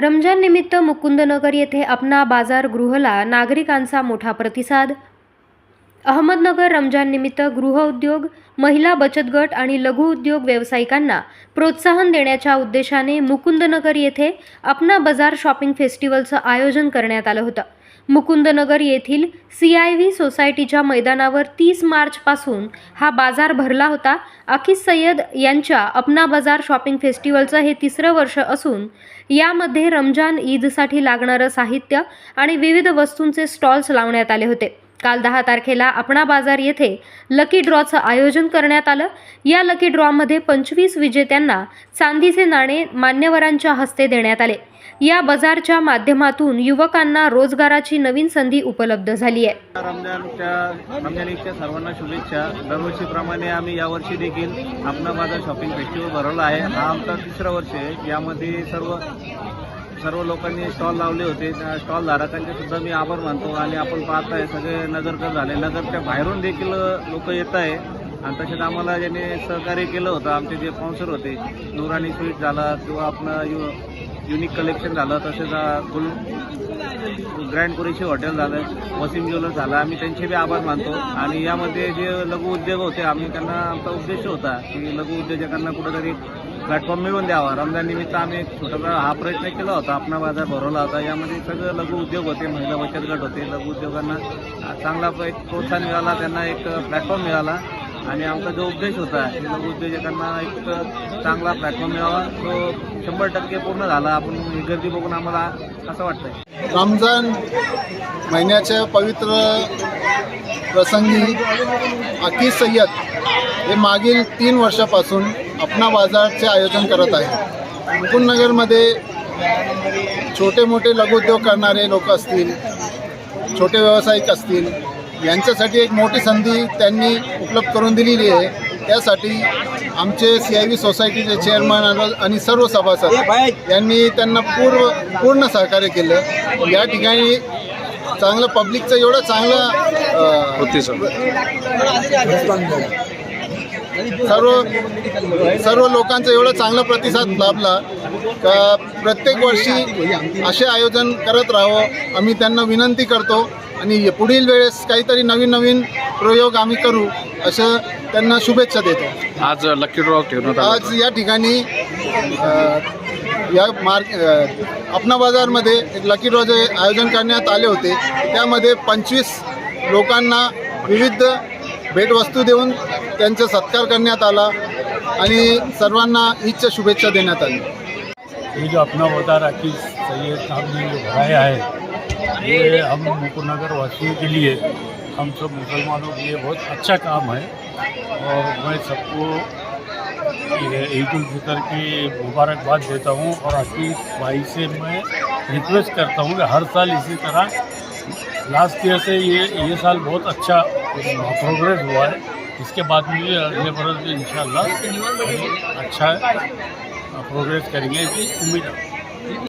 रमजान निमित्त मुकुंदनगर येथे अपना बाजार गृहला नागरिकांचा मोठा प्रतिसाद. अहमदनगर रमजान निमित्त गृहउद्योग महिला बचत गट आणि लघु उद्योग व्यावसायिकांना प्रोत्साहन देण्याच्या उद्देशाने मुकुंदनगर येथे अपना बाजार शॉपिंग फेस्टिवलचं आयोजन करण्यात आलं होतं. मुकुंदनगर येथील सी आय व्ही सोसायटीच्या मैदानावर तीस मार्चपासून हा बाजार भरला होता. अखिस सय्यद यांच्या अपना बाजार शॉपिंग फेस्टिवलचं हे तिसरं वर्ष असून यामध्ये रमजान ईदसाठी लागणारं साहित्य आणि विविध वस्तूंचे स्टॉल्स लावण्यात आले होते. काल दहा तारखेला आपणा बाजार येथे लकी ड्रॉचं आयोजन करण्यात आलं. या लकी ड्रॉमध्ये पंचवीस विजेत्यांना चांदीचे नाणे मान्यवरांच्या हस्ते देण्यात आले. या बाजारच्या माध्यमातून युवकांना रोजगाराची नवीन संधी उपलब्ध झाली आहे. रमजानच्या रमजान ईदच्या सर्वांना शुभेच्छा. दरवर्षीप्रमाणे आम्ही यावर्षी देखील आपला बाजार शॉपिंग फेस्टिवल भरवला आहे. हा आमचा तिसरा वर्ष आहे. यामध्ये सर्व सर्व लोकांनी स्टॉल लावले होते. त्या स्टॉल धारकांचे सुद्धा मी आभार मानतो आणि आपण पाहताय सगळे नगरकर झाले. नगरच्या बाहेरून देखील लोक येत आहे. आणि तसेच आम्हाला ज्यांनी सहकार्य केलं होतं आमचे जे स्पॉन्सर होते नुरानी स्वीट झाला किंवा आपलं यु युनिक कलेक्शन झालं तसेच गुल ग्रँड कुरेशी हॉटेल झालं वसीम ज्वेलर्स झालं आम्ही त्यांचे बी आभार मानतो. आणि यामध्ये जे लघु उद्योग होते आम्ही त्यांना आमचा उद्देश होता की लघु उद्योजकांना कुठंतरी प्लॅटफॉर्म मिळवून द्यावा. रमजान निमित्त आम्ही एक छोटासा हा प्रयत्न केला होता. आपला बाजार भरवला होता. यामध्ये सगळं लघु उद्योग होते. महिला बचत गट होते. लघु उद्योगांना चांगला एक प्रोत्साहन मिळाला. त्यांना एक प्लॅटफॉर्म मिळाला. आणि आमचा जो उद्देश होता की लघु उद्योजकांना एक चांगला प्लॅटफॉर्म मिळावा. तो शंभर टक्के पूर्ण झाला. आपण ही गर्दी बघून आम्हाला असं वाटतंय. रमजान महिन्याच्या पवित्र प्रसंगी अकी सय्यद हे मागील तीन वर्षापासून अपना बाजारचे आयोजन करत आहे. मुकुंदनगरमध्ये छोटे मोठे लघुउद्योग करणारे लोक असतील छोटे व्यावसायिक असतील यांच्यासाठी एक मोठी संधी त्यांनी उपलब्ध करून दिलेली आहे. त्यासाठी आमचे सी आय व्ही सोसायटीचे चेअरमन आणि सर्व सभासद यांनी त्यांना पूर्व पूर्ण सहकार्य केलं. या ठिकाणी चांगलं पब्लिकचं एवढं चांगलं सर्व सर्व लोकांचा एवढा चांगला प्रतिसाद लाभला. का प्रत्येक वर्षी असे आयोजन करत राहावं आम्ही त्यांना विनंती करतो आणि पुढील वेळेस काहीतरी नवीन नवीन प्रयोग आम्ही करू असं त्यांना शुभेच्छा देतो. आज लकी ड्रॉ आज या ठिकाणी या मार्क अपना बाजारमध्ये एक लकी ड्रॉचे आयोजन करण्यात आले होते. त्यामध्ये पंचवीस लोकांना विविध भेटवस्तू देऊन त्यांचा सत्कार करण्यात आला आणि सर्वांना ईदच्या शुभेच्छा देण्यात आली ये जो अपना बाजार अकीस सैयद साहब ने जो बनाया है ये हम मुकुनगर वासियों के लिए हम सब मुसलमानों के लिए बहुत अच्छा काम है। और मैं सबको ईद उल फितर की मुबारकबाद देता हूँ और अकीस भाई से मैं रिक्वेस्ट करता हूँ कि हर साल इसी तरह लास्ट ईयर से ये ये साल बहुत अच्छा प्रोग्रेस हुआ है। इसके बाद में भी अगले बरस भी इंशाल्लाह अच्छा प्रोग्रेस करेंगे। इसकी उम्मीद है।